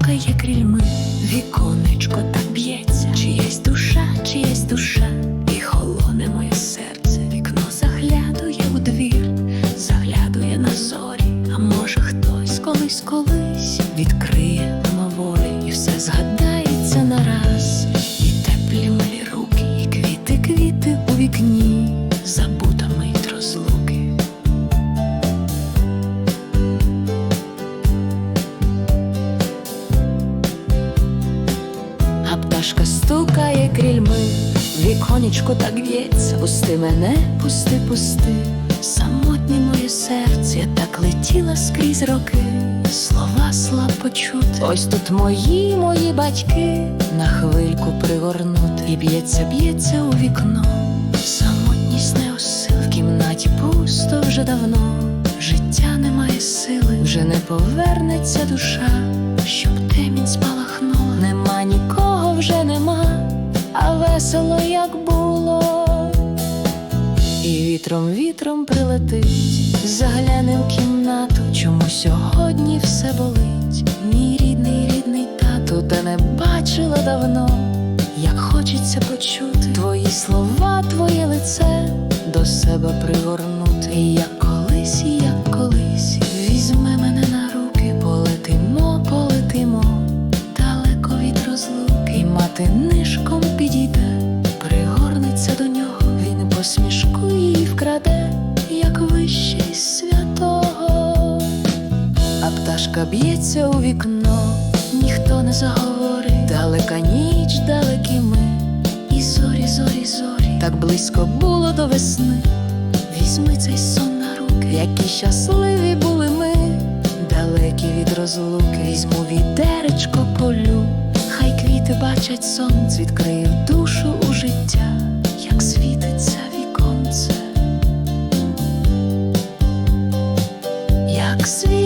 стукає крильми, віконечко так б'ється, чиясь душа, чиясь душа, і холоне моє серце, вікно заглядує у двір, заглядує на зорі, а може хтось колись колись відкриє мимоволі, і все згадається пташка стукає крильми, віконечко так в'ється, пусти мене, пусти, пусти, самотнє моє серце, так летіла скрізь роки, слова слабо чути. Ось тут мої, мої батьки, на хвильку пригорнути, і б'ється, б'ється у вікно, самотність не осил, в кімнаті пусто вже давно, життя немає сили, вже не повернеться душа, весело як було. І вітром, вітром прилетить, загляне в кімнату, чому сьогодні все болить. Мій рідний, рідний тату, та не бачила давно, як хочеться почути твої слова, твоє лице до себе пригорнути. Як колись, як колись, святого. А пташка б'ється у вікно, ніхто не заговорить, далека ніч, далекі ми, і зорі, зорі, зорі, так близько було до весни. Візьми цей сон на руки, які щасливі були ми, далекі від розлуки, візьму відеречко полю, хай квіти бачать сонце, відкриє душу sweet.